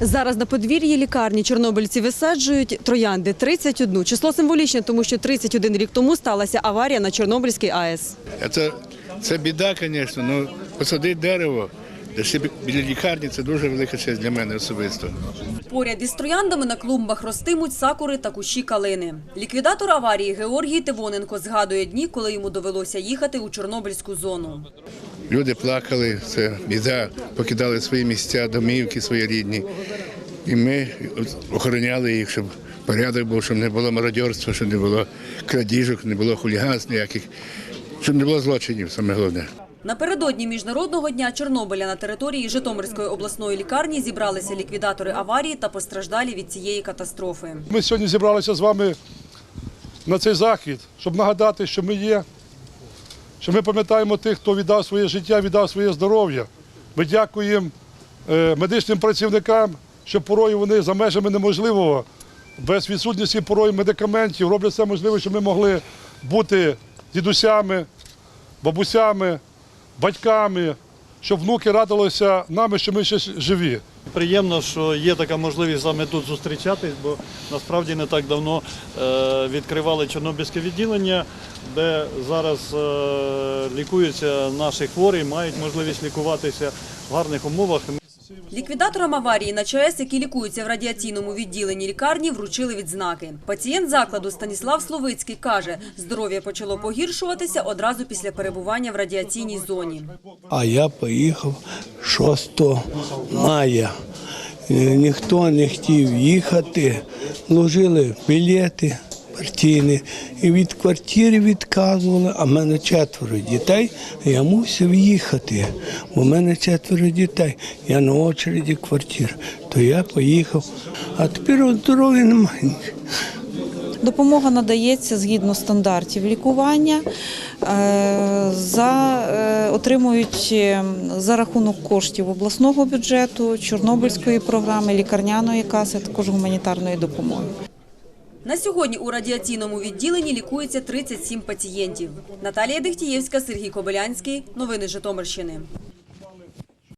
Зараз на подвір'ї лікарні чорнобильці висаджують троянди 31. Число символічне, тому що 31 рік тому сталася аварія на Чорнобильській АЕС. Це, це біда, звісно, але посадити дерево біля лікарні це дуже велика честь для мене особисто. Поряд із трояндами на клумбах ростимуть сакури та кущі калини. Ліквідатор аварії Георгій Тивоненко згадує дні, коли йому довелося їхати у Чорнобильську зону. Люди плакали, це біда, покидали свої місця, домівки свої рідні. І ми охороняли їх, щоб порядок був, щоб не було мародьорства, щоб не було крадіжок, не було хуліганств ніяких, щоб не було злочинів, саме головне. Напередодні міжнародного дня Чорнобиля на території Житомирської обласної лікарні зібралися ліквідатори аварії та постраждалі від цієї катастрофи. Ми сьогодні зібралися з вами на цей захід, щоб нагадати, що ми є, що ми пам'ятаємо тих, хто віддав своє життя, віддав своє здоров'я. Ми дякуємо е, медичним працівникам, що порою вони за межами неможливого, без відсутності порою медикаментів, роблять все можливе, щоб ми могли бути дідусями, бабусями, батьками, щоб внуки радилися нами, що ми ще живі. Приємно, що є така можливість з вами тут зустрічатись, бо насправді не так давно е, відкривали Чорнобильське відділення, де зараз е, лікуються наші хворі, мають можливість лікуватися в гарних умовах. Ліквідаторам аварії на ЧАЕС, які лікуються в радіаційному відділенні лікарні, вручили відзнаки. Пацієнт закладу Станіслав Словицький каже, здоров'я почало погіршуватися одразу після перебування в радіаційній зоні. А я поїхав 6 мая. Е, Ніхто не хотів їхати, ложили білети партійні і від квартири відказували, а в мене четверо дітей, я мусив їхати, бо в мене четверо дітей, я на очереді квартир, то я поїхав, а тепер здоров'я немає. Допомога надається згідно стандартів лікування. Е, За, е, отримують е, за рахунок коштів обласного бюджету, Чорнобильської програми, лікарняної каси, також гуманітарної допомоги. На сьогодні у радіаційному відділенні лікується 37 пацієнтів. Наталія Дехтієвська, Сергій Кобилянський. Новини Житомирщини.